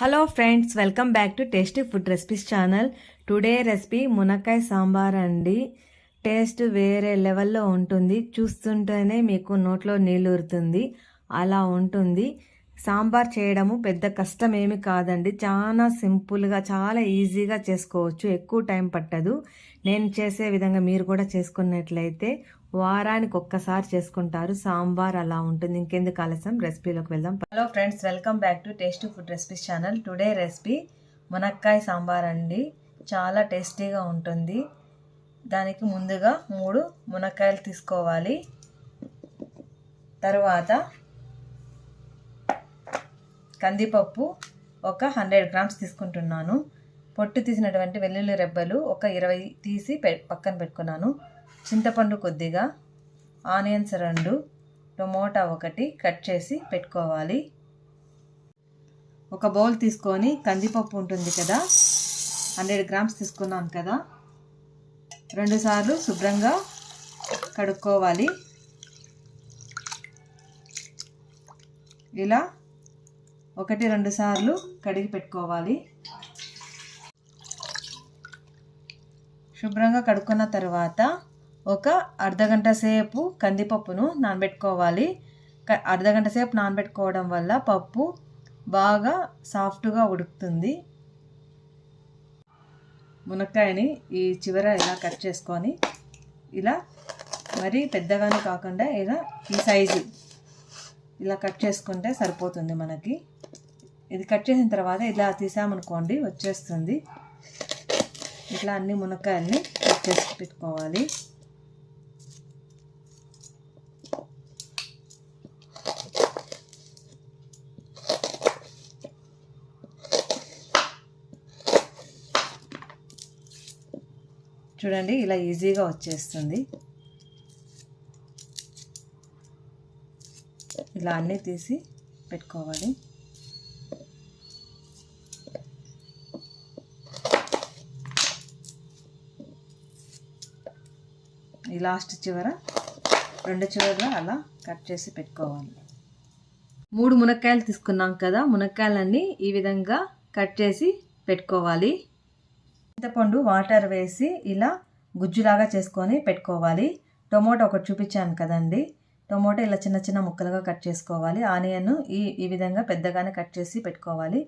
Hello friends welcome back to tasty food recipes channel today recipe మునక్కాయ సాంబార్ అండి. Taste వేరే లెవెల్లో ఉంటుంది. చూస్తుంటేనే మీకు నోట్లో నీళ్ళు ఊరుతుంది. అలా ఉంటుంది. సాంబార్ చేయడము పెద్ద కష్టం ఏమి కాదండి. చాలా సింపుల్గా చాలా ఈజీగా చేసుకోవచ్చు. ఎక్కువ టైం పట్టదు. నేను చేసే విధంగా మీరు కూడా చేసుకున్నట్లయితే వారానికి ఒక్కసారి చేసుకుంటారు. సాంబార్ అలా ఉంటుంది. ఇంకెందుకు ఆలస్యం? రెసిపీలోకి వెళ్దాం. Hello friends welcome back to taste food recipes channel. Today recipe మునక్కాయ సాంబార్ అండి. చాలా టేస్టీగా ఉంటుంది. దానికి ముందుగా మూడు మునక్కాయలు తీసుకోవాలి. తర్వాత కందిపప్పు ఒక హండ్రెడ్ గ్రామ్స్ తీసుకుంటున్నాను. పొట్టు తీసినటువంటి వెల్లుల్లి రెబ్బలు ఒక ఇరవై తీసి పె పక్కన పెట్టుకున్నాను. చింతపండు కొద్దిగా ఆనియన్స్ రెండు టొమాటో ఒకటి కట్ చేసి పెట్టుకోవాలి. ఒక బౌల్ తీసుకొని కందిపప్పు ఉంటుంది కదా హండ్రెడ్ గ్రామ్స్ తీసుకున్నాం కదా రెండుసార్లు శుభ్రంగా కడుక్కోవాలి. ఇలా ఒకటి రెండు సార్లు కడిగి పెట్టుకోవాలి. శుభ్రంగా కడుక్కున్న తర్వాత ఒక అర్ధగంట సేపు కందిపప్పును నానబెట్టుకోవాలి. అర్ధగంట సేపు నానబెట్టుకోవడం వల్ల పప్పు బాగా సాఫ్ట్గా ఉడుకుతుంది. మునక్కాయని ఈ చివర ఇలా కట్ చేసుకొని ఇలా మరీ పెద్దగానే కాకుండా ఇలా ఈ సైజు ఇలా కట్ చేసుకుంటే సరిపోతుంది మనకి. ఇది కట్ చేసిన తర్వాత ఇలా తీసామనుకోండి వచ్చేస్తుంది. ఇట్లా అన్ని మునక్కాయల్ని కట్ చేసి పెట్టుకోవాలి. చూడండి ఇలా ఈజీగా వచ్చేస్తుంది. ఇలా అన్నీ తీసి పెట్టుకోవాలి. ఈ లాస్ట్ చివర రెండు చివర అలా కట్ చేసి పెట్టుకోవాలి. మూడు మునక్కాయలు తీసుకున్నాం కదా మునక్కాయలన్నీ ఈ విధంగా కట్ చేసి పెట్టుకోవాలి. చింతపండు వాటర్ వేసి ఇలా గుజ్జులాగా చేసుకొని పెట్టుకోవాలి. టొమాటో ఒకటి చూపించాను కదండి. టొమాటో ఇలా చిన్న చిన్న ముక్కలుగా కట్ చేసుకోవాలి. ఆనియన్ ఈ ఈ విధంగా పెద్దగానే కట్ చేసి పెట్టుకోవాలి.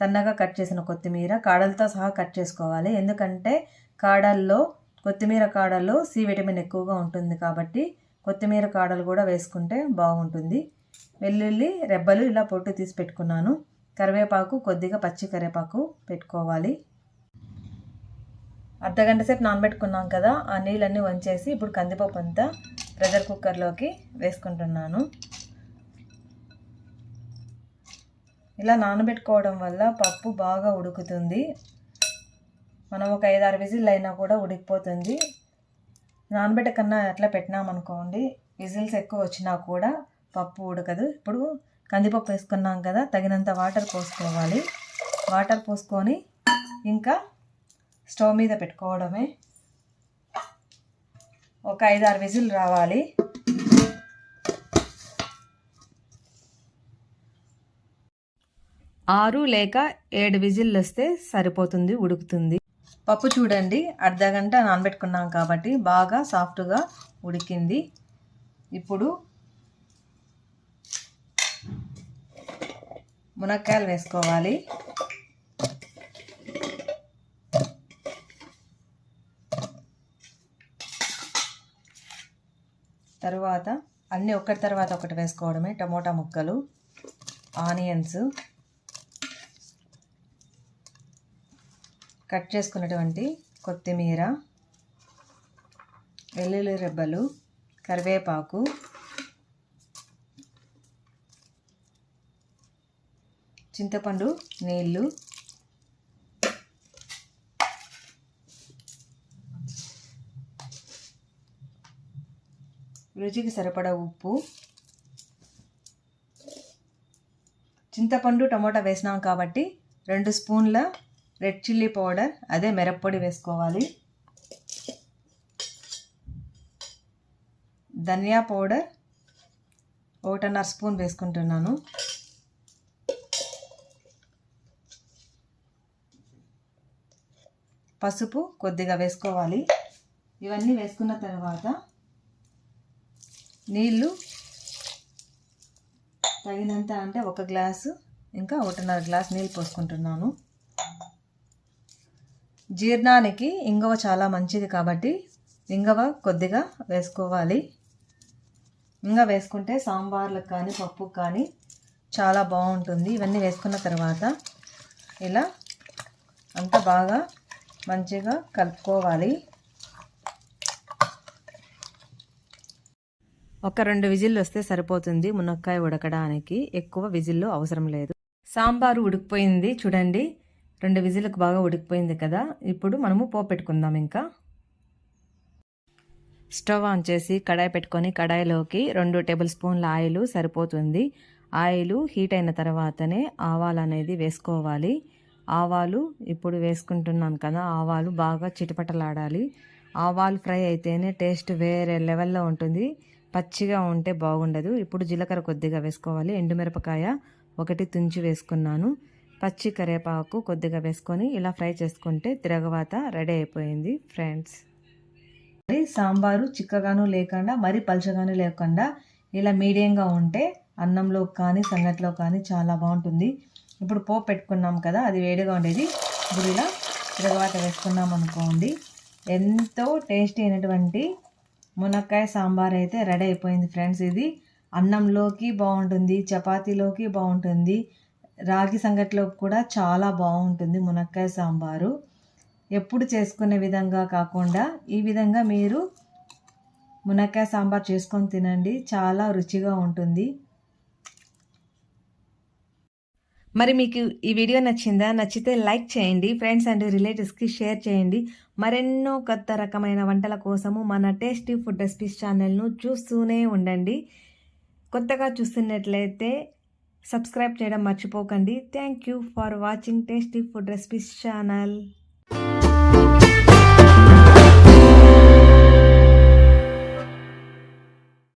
సన్నగా కట్ చేసిన కొత్తిమీర కాడలతో సహా కట్ చేసుకోవాలి. ఎందుకంటే కాడల్లో కొత్తిమీర కాడల్లో సి విటమిన్ ఎక్కువగా ఉంటుంది కాబట్టి కొత్తిమీర కాడలు కూడా వేసుకుంటే బాగుంటుంది. వెల్లుల్లి రెబ్బలు ఇలా పొట్టు తీసి పెట్టుకున్నాను. కరివేపాకు కొద్దిగా పచ్చి కరివేపాకు పెట్టుకోవాలి. అర్ధగంట సేపు నానబెట్టుకున్నాం కదా ఆ నీళ్ళన్నీ వంచేసి ఇప్పుడు కందిపప్పు అంతా ప్రెషర్ కుక్కర్లోకి వేసుకుంటున్నాను. ఇలా నానబెట్టుకోవడం వల్ల పప్పు బాగా ఉడుకుతుంది. మనం ఒక ఐదు ఆరు విజిల్ అయినా కూడా ఉడికిపోతుంది. నానబెట్ట కన్నా అట్లా పెట్టినామనుకోండి విజిల్స్ ఎక్కువ వచ్చినా కూడా పప్పు ఉడకదు. ఇప్పుడు కందిపప్పు వేసుకున్నాం కదా తగినంత వాటర్ పోసుకోవాలి. వాటర్ పోసుకొని ఇంకా స్టవ్ మీద పెట్టుకోవడమే. ఒక ఐదు ఆరు విజిల్ రావాలి. ఆరు లేక ఏడు విజిల్లు వస్తే సరిపోతుంది ఉడుకుతుంది. పప్పు చూడండి. అర్ధ గంట నానబెట్టుకున్నాం కాబట్టి బాగా సాఫ్ట్గా ఉడికింది. ఇప్పుడు మునక్కాయలు వేసుకోవాలి. తరువాత అన్నీ ఒకటి తర్వాత ఒకటి వేసుకోవడమే. టమోటా ముక్కలు ఆనియన్స్. కట్ చేసుకున్నటువంటి కొత్తిమీర వెల్లుల్లి రెబ్బలు కరివేపాకు చింతపండు నీళ్ళు రుచికి సరిపడా ఉప్పు. చింతపండు టమోటా వేసినాం కాబట్టి రెండు స్పూన్ల రెడ్ చిల్లీ పౌడర్ అదే మిరప్పొడి వేసుకోవాలి. ధనియా పౌడర్ ఒకటన్నర స్పూన్ వేసుకుంటున్నాను. పసుపు కొద్దిగా వేసుకోవాలి. ఇవన్నీ వేసుకున్న తర్వాత నీళ్ళు తగినంత అంటే ఒక గ్లాసు ఇంకా ఒకటిన్నర గ్లాస్ నీళ్ళు పోసుకుంటున్నాను. జీర్ణానికి ఇంగవ చాలా మంచిది కాబట్టి ఇంగవ కొద్దిగా వేసుకోవాలి. ఇంకా వేసుకుంటే సాంబార్లకు కానీ పప్పుకు కానీ చాలా బాగుంటుంది. ఇవన్నీ వేసుకున్న తర్వాత ఇలా అంతా బాగా మంచిగా కలుపుకోవాలి. ఒక రెండు విజిల్లు వస్తే సరిపోతుంది మునక్కాయ ఉడకడానికి. ఎక్కువ విజిల్లు అవసరం లేదు. సాంబారు ఉడికిపోయింది చూడండి. రెండు విజిల్లకు బాగా ఉడికిపోయింది కదా. ఇప్పుడు మనము పో పెట్టుకుందాం ఇంకా. స్టవ్ ఆన్ చేసి కడాయి పెట్టుకొని కడాయిలోకి రెండు టేబుల్ స్పూన్ల ఆయిల్ సరిపోతుంది. ఆయిల్ హీట్ అయిన తర్వాతనే ఆవాలు అనేది వేసుకోవాలి. ఆవాలు ఇప్పుడు వేసుకుంటున్నాను కదా ఆవాలు బాగా చిటపటలాడాలి. ఆవాలు ఫ్రై అయితేనే టేస్ట్ వేరే లెవెల్లో ఉంటుంది. పచ్చిగా ఉంటే బాగుండదు. ఇప్పుడు జీలకర్ర కొద్దిగా వేసుకోవాలి. ఎండుమిరపకాయ ఒకటి తుంచి వేసుకున్నాను. పచ్చి కరివేపాకు కొద్దిగా వేసుకొని ఇలా ఫ్రై చేసుకుంటే తిరగవాత రెడీ అయిపోయింది ఫ్రెండ్స్. మరి సాంబారు చిక్కగాను లేకుండా మరీ పలుచగాను లేకుండా ఇలా మీడియంగా ఉంటే అన్నంలో కానీ సంగట్లో కానీ చాలా బాగుంటుంది. ఇప్పుడు పోపు పెట్టుకున్నాం కదా అది వేడిగా ఉండేది. ఇప్పుడు ఇలా తిరగవాత వేసుకున్నాం అనుకోండి ఎంతో టేస్టీ అయినటువంటి మునక్కాయ సాంబార్ అయితే రెడీ అయిపోయింది ఫ్రెండ్స్ ఇది. అన్నంలోకి బాగుంటుంది చపాతీలోకి బాగుంటుంది రాగి సంగటిలోకి కూడా చాలా బాగుంటుంది మునక్కాయ సాంబారు. ఎప్పుడు చేసుకునే విధంగా కాకుండా ఈ విధంగా మీరు మునక్కాయ సాంబార్ చేసుకొని తినండి చాలా రుచిగా ఉంటుంది. మరి మీకు ఈ వీడియో నచ్చిందా నచ్చితే లైక్ చేయండి ఫ్రెండ్స్ అండ్ రిలేటివ్స్కి షేర్ చేయండి. మరెన్నో కొత్త రకమైన వంటల కోసము మన టేస్టీ ఫుడ్ రెసిపీస్ ఛానల్ను చూస్తూనే ఉండండి. కొత్తగా చూస్తున్నట్లయితే సబ్స్క్రైబ్ చేయడం మర్చిపోకండి. Thank you for watching tasty food recipes channel.